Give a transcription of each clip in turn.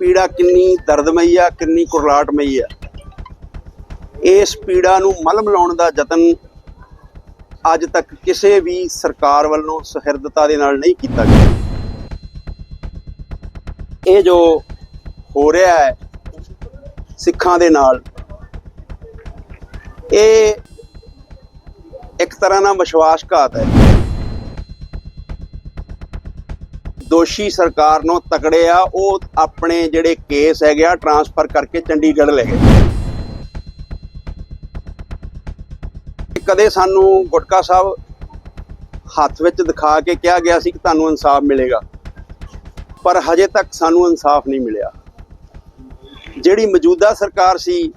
ਪੀੜਾ ਕਿੰਨੀ ਦਰਦਮਈ ਆ, ਕਿੰਨੀ ਕੁਰਲਾਟਮਈ ਆ। ਇਸ ਪੀੜਾ ਨੂੰ ਮਲਮ ਲਾਉਣ ਦਾ ਯਤਨ ਅੱਜ ਤੱਕ ਕਿਸੇ ਵੀ ਸਰਕਾਰ ਵੱਲੋਂ ਸਹਿਰਦਤਾ ਦੇ ਨਾਲ ਨਹੀਂ ਕੀਤਾ ਗਿਆ। ਇਹ ਜੋ ਹੋ ਰਿਹਾ ਹੈ ਸਿੱਖਾਂ ਦੇ ਨਾਲ, ਇਹ ਇੱਕ ਤਰ੍ਹਾਂ ਨਾਲ ਵਿਸ਼ਵਾਸਘਾਤ ਹੈ। ਦੋਸ਼ੀ ਸਰਕਾਰ ਨੂੰ ਤਕੜੇ ਆ, ਉਹ ਆਪਣੇ ਜਿਹੜੇ ਕੇਸ ਹੈਗੇ ਆ, ਟਰਾਂਸਫਰ ਕਰਕੇ ਚੰਡੀਗੜ੍ਹ ਲੈ ਗਏ। ਕਦੇ ਸਾਨੂੰ ਗੁਟਕਾ ਸਾਹਿਬ ਹੱਥ ਵਿੱਚ ਦਿਖਾ ਕੇ ਕਿਹਾ ਗਿਆ ਸੀ ਕਿ ਤੁਹਾਨੂੰ ਇਨਸਾਫ ਮਿਲੇਗਾ, ਪਰ ਹਜੇ ਤੱਕ ਸਾਨੂੰ ਇਨਸਾਫ ਨਹੀਂ ਮਿਲਿਆ। ਜਿਹੜੀ ਮੌਜੂਦਾ ਸਰਕਾਰ ਸੀ,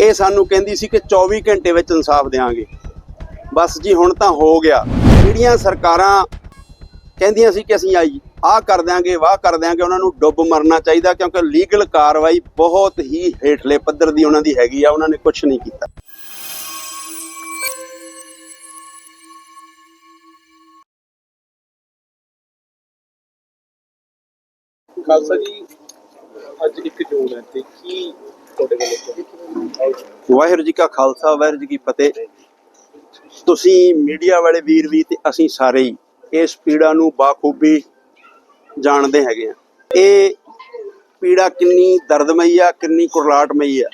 ਇਹ ਸਾਨੂੰ ਕਹਿੰਦੀ ਸੀ ਕਿ 24 ਘੰਟੇ ਵਿੱਚ ਇਨਸਾਫ ਦੇਵਾਂਗੇ ਬਸ ਜੀ, ਹੁਣ ਤਾਂ ਹੋ ਗਿਆ। ਜਿਹੜੀਆਂ ਸਰਕਾਰਾਂ ਕਹਿੰਦੀਆਂ ਸੀ ਕਿ ਅਸੀਂ ਆਈ ਆਹ ਕਰ ਦਿਆਂਗੇ ਵਾਹ ਕਰ ਦਿਆਂਗੇ ਉਹਨਾਂ ਨੂੰ ਡੁੱਬ ਮਰਨਾ ਚਾਹੀਦਾ ਕਿਉਂਕਿ ਲੀਗਲ ਕਾਰਵਾਈ ਬਹੁਤ ਹੀ ਹੇਠਲੇ ਪੱਧਰ ਦੀ ਉਹਨਾਂ ਦੀ ਹੈਗੀ ਆ ਉਹਨਾਂ ਨੇ ਕੁਝ ਨਹੀਂ ਕੀਤਾ। ਖਾਲਸਾ ਜੀ ਅੱਜ ਇੱਕ ਜੂਨ ਹੈ ਤੇ ਕੀ ਤੁਹਾਡੇ ਵੱਲੋਂ ਵਾਹਿਗੁਰੂ ਜੀ ਕਾ ਖਾਲਸਾ ਵਾਹਿਗੁਰੂ ਜੀ ਕੀ ਫਤਿਹ। ਤੁਸੀਂ ਮੀਡੀਆ ਵਾਲੇ ਵੀਰ ਵੀ ਤੇ ਅਸੀਂ ਸਾਰੇ ਹੀ। ਇਸ ਪੀੜਾ ਨੂੰ ਬਾਖੂਬੀ ਜਾਣਦੇ ਹੈਗੇ ਆ। ਇਹ ਪੀੜਾ ਕਿੰਨੀ ਦਰਦਮਈ ਆ, ਕਿੰਨੀ ਕੁਰਲਾਟਮਈ ਆ।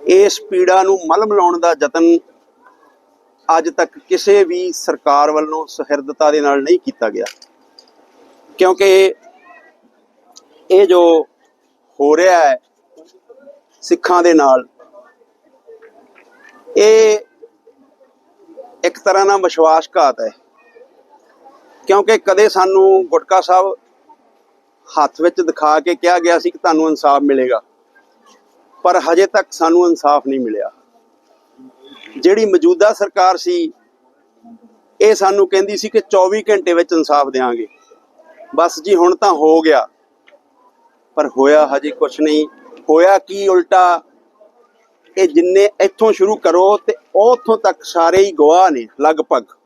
ਇਸ ਪੀੜਾ ਨੂੰ ਮਲਮ ਲਾਉਣ ਦਾ ਯਤਨ ਅੱਜ ਤੱਕ ਕਿਸੇ ਵੀ ਸਰਕਾਰ ਵੱਲੋਂ ਸਹਿਰਦਤਾ ਦੇ ਨਾਲ ਨਹੀਂ ਕੀਤਾ ਗਿਆ। ਕਿਉਂਕਿ ਇਹ ਜੋ ਹੋ ਰਿਹਾ ਹੈ ਸਿੱਖਾਂ ਦੇ ਨਾਲ, ਇਹ ਇੱਕ ਤਰ੍ਹਾਂ ਨਾਲ ਵਿਸ਼ਵਾਸਘਾਤ ਹੈ। ਕਿਉਂਕਿ ਕਦੇ ਸਾਨੂੰ ਗੁਟਕਾ ਸਾਹਿਬ ਹੱਥ ਵਿੱਚ ਦਿਖਾ ਕੇ ਕਿਹਾ ਗਿਆ ਸੀ ਕਿ ਤੁਹਾਨੂੰ ਇਨਸਾਫ ਮਿਲੇਗਾ, ਪਰ ਹਜੇ ਤੱਕ ਸਾਨੂੰ ਇਨਸਾਫ ਨਹੀਂ ਮਿਲਿਆ। ਜਿਹੜੀ ਮੌਜੂਦਾ ਸਰਕਾਰ ਸੀ, ਇਹ ਸਾਨੂੰ ਕਹਿੰਦੀ ਸੀ ਕਿ 24 ਘੰਟੇ ਵਿੱਚ ਇਨਸਾਫ ਦੇਵਾਂਗੇ ਬਸ ਜੀ, ਹੁਣ ਤਾਂ ਹੋ ਗਿਆ, ਪਰ ਹੋਇਆ ਹਜੇ ਕੁਝ ਨਹੀਂ। ਹੋਇਆ ਕੀ ਉਲਟਾ, ਇਹ ਜਿੰਨੇ ਇੱਥੋਂ ਸ਼ੁਰੂ ਕਰੋ ਤੇ ਉੱਥੋਂ ਤੱਕ ਸਾਰੇ ਹੀ ਗਵਾਹ ਨੇ, ਲਗਭਗ।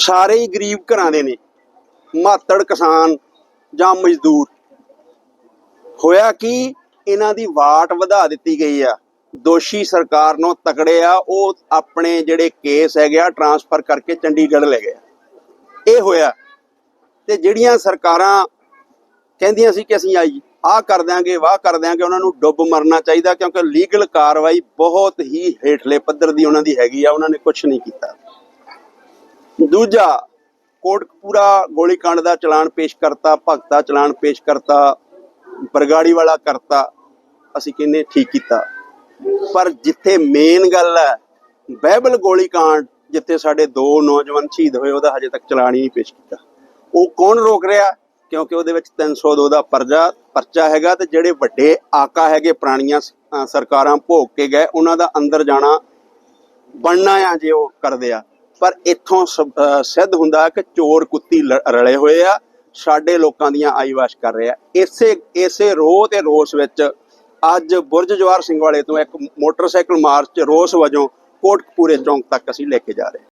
ਸਾਰੇ ਹੀ ਗਰੀਬ ਘਰਾਂ ਦੇ ਨੇ। ਮਾਤੜ ਕਿਸਾਨ ਜਾਂ ਮਜ਼ਦੂਰ। ਹੋਇਆ ਕਿ? ਇਹਨਾਂ ਦੀ ਵਾਟ ਵਧਾ ਦਿੱਤੀ ਗਈ ਆ। ਦੋਸ਼ੀ ਸਰਕਾਰ ਨੂੰ ਤਕੜੇ ਆ। ਉਹ ਆਪਣੇ ਜਿਹੜੇ ਕੇਸ ਹੈਗੇ ਆ, ਟਰਾਂਸਫਰ ਕਰਕੇ ਚੰਡੀਗੜ੍ਹ ਲੈ ਗਏ ਇਹ ਹੋਇਆ। ਤੇ ਜਿਹੜੀਆਂ ਸਰਕਾਰਾਂ ਕਹਿੰਦੀਆਂ ਸੀ ਕਿ ਅਸੀਂ ਆਈ, ਆਹ ਕਰ ਦਿਆਂਗੇ, ਵਾਹ ਕਰ ਦਿਆਂਗੇ, ਉਹਨਾਂ ਨੂੰ ਡੁੱਬ ਮਰਨਾ ਚਾਹੀਦਾ ਕਿਉਂਕਿ ਲੀਗਲ ਕਾਰਵਾਈ ਬਹੁਤ ਹੀ ਹੇਠਲੇ ਪੱਧਰ ਦੀ ਉਹਨਾਂ ਦੀ ਹੈਗੀ ਆ। ਉਹਨਾਂ ਨੇ ਕੁਝ ਨਹੀਂ ਕੀਤਾ। ਦੂਜਾ, ਕੋਟਕਪੂਰਾ ਗੋਲੀकांड ਦਾ ਚਲਾਨ ਪੇਸ਼ ਕਰਤਾ, ਭਗਤਾ ਚਲਾਨ ਪੇਸ਼ ਕਰਤਾ ਬਰਗਾੜੀ ਵਾਲਾ ਕਰਤਾ, ਅਸੀਂ ਕਹਿੰਦੇ ਠੀਕ ਕੀਤਾ। ਪਰ ਜਿੱਥੇ ਮੇਨ ਗੱਲ ਹੈ ਬਾਈਬਲ ਗੋਲੀकांड ਜਿੱਥੇ ਸਾਡੇ ਦੋ ਨੌਜਵਾਨ ਸ਼ਹੀਦ ਹੋਏ, ਉਹਦਾ ਹਜੇ ਤੱਕ ਚਲਾਨ ਹੀ ਨਹੀਂ ਪੇਸ਼ ਕੀਤਾ। ਉਹ ਕੌਣ ਰੋਕ ਰਿਹਾ? ਕਿਉਂਕਿ ਉਹਦੇ ਵਿੱਚ 302 ਦਾ ਪਰਜਾ, ਪਰਚਾ ਹੈਗਾ ਤੇ ਜਿਹੜੇ ਵੱਡੇ ਆਕਾ ਹੈਗੇ, ਪੁਰਾਣੀਆਂ ਸਰਕਾਰਾਂ ਭੋਗ ਕੇ ਗਏ, ਉਹਨਾਂ ਦਾ ਅੰਦਰ ਜਾਣਾ ਬਣਨਾ ਆ ਜੇ ਉਹ ਕਰਦੇ ਆ। ਪਰ ਇੱਥੋਂ ਸ- ਅਹ ਸਿੱਧ ਹੁੰਦਾ ਕਿ ਚੋਰ ਕੁੱਤੀ ਲ- ਰਲੇ ਹੋਏ ਆ, ਸਾਡੇ ਲੋਕਾਂ ਦੀਆਂ ਆਈਵਾਸ਼ ਕਰ ਰਿਹਾ ਇਸੇ ਇਸੇ ਰੋਹ ਤੇ ਰੋਸ ਵਿੱਚ ਅੱਜ ਬੁਰਜ ਜਵਾਰ ਸਿੰਘ ਵਾਲੇ ਤੋਂ ਇੱਕ ਮੋਟਰਸਾਈਕਲ ਮਾਰਚ ਰੋਸ ਵਜੋਂ ਕੋਟਕਪੂਰੇ ਚੌਂਕ ਤੱਕ ਅਸੀਂ ਲੈ ਕੇ ਜਾ ਰਹੇ